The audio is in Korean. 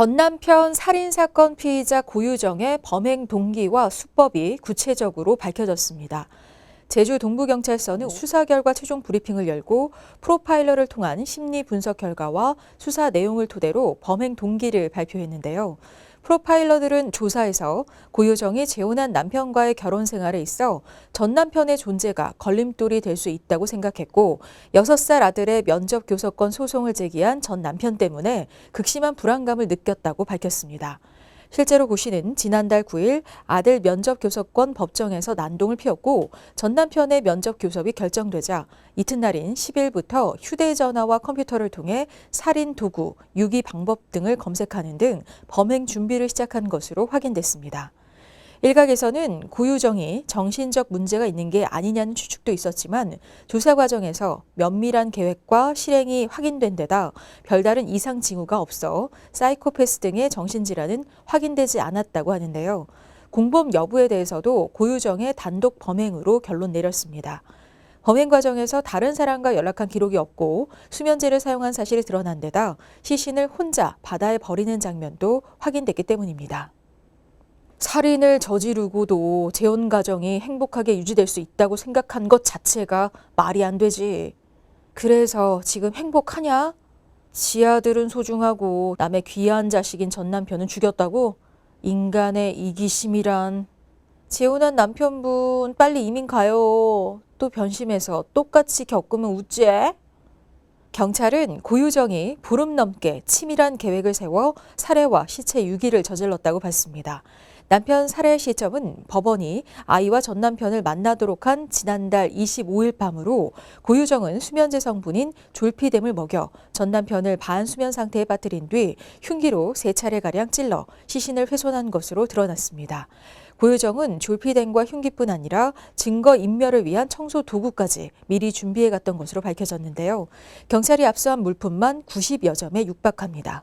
전 남편 살인 사건 피의자 고유정의 범행 동기와 수법이 구체적으로 밝혀졌습니다. 제주 동부경찰서는 수사 결과 최종 브리핑을 열고 프로파일러를 통한 심리 분석 결과와 수사 내용을 토대로 범행 동기를 발표했는데요. 프로파일러들은 조사에서 고유정이 재혼한 남편과의 결혼 생활에 있어 전 남편의 존재가 걸림돌이 될 수 있다고 생각했고 6살 아들의 면접 교섭권 소송을 제기한 전 남편 때문에 극심한 불안감을 느꼈다고 밝혔습니다. 실제로 고 씨는 지난달 9일 아들 면접 교섭권 법정에서 난동을 피웠고 전 남편의 면접 교섭이 결정되자 이튿날인 10일부터 휴대전화와 컴퓨터를 통해 살인 도구, 유기 방법 등을 검색하는 등 범행 준비를 시작한 것으로 확인됐습니다. 일각에서는 고유정이 정신적 문제가 있는 게 아니냐는 추측도 있었지만 조사 과정에서 면밀한 계획과 실행이 확인된 데다 별다른 이상 징후가 없어 사이코패스 등의 정신질환은 확인되지 않았다고 하는데요. 공범 여부에 대해서도 고유정의 단독 범행으로 결론 내렸습니다. 범행 과정에서 다른 사람과 연락한 기록이 없고 수면제를 사용한 사실이 드러난 데다 시신을 혼자 바다에 버리는 장면도 확인됐기 때문입니다. 살인을 저지르고도 재혼 가정이 행복하게 유지될 수 있다고 생각한 것 자체가 말이 안 되지. 그래서 지금 행복하냐? 지 아들은 소중하고 남의 귀한 자식인 전 남편은 죽였다고? 인간의 이기심이란. 재혼한 남편분 빨리 이민 가요. 또 변심해서 똑같이 겪으면 우째? 경찰은 고유정이 보름 넘게 치밀한 계획을 세워 살해와 시체 유기를 저질렀다고 봤습니다. 남편 살해 시점은 법원이 아이와 전 남편을 만나도록 한 지난달 25일 밤으로 고유정은 수면제 성분인 졸피뎀을 먹여 전 남편을 반수면 상태에 빠뜨린 뒤 흉기로 세 차례가량 찔러 시신을 훼손한 것으로 드러났습니다. 고유정은 졸피뎀과 흉기뿐 아니라 증거 인멸을 위한 청소 도구까지 미리 준비해 갔던 것으로 밝혀졌는데요. 경찰이 압수한 물품만 90여 점에 육박합니다.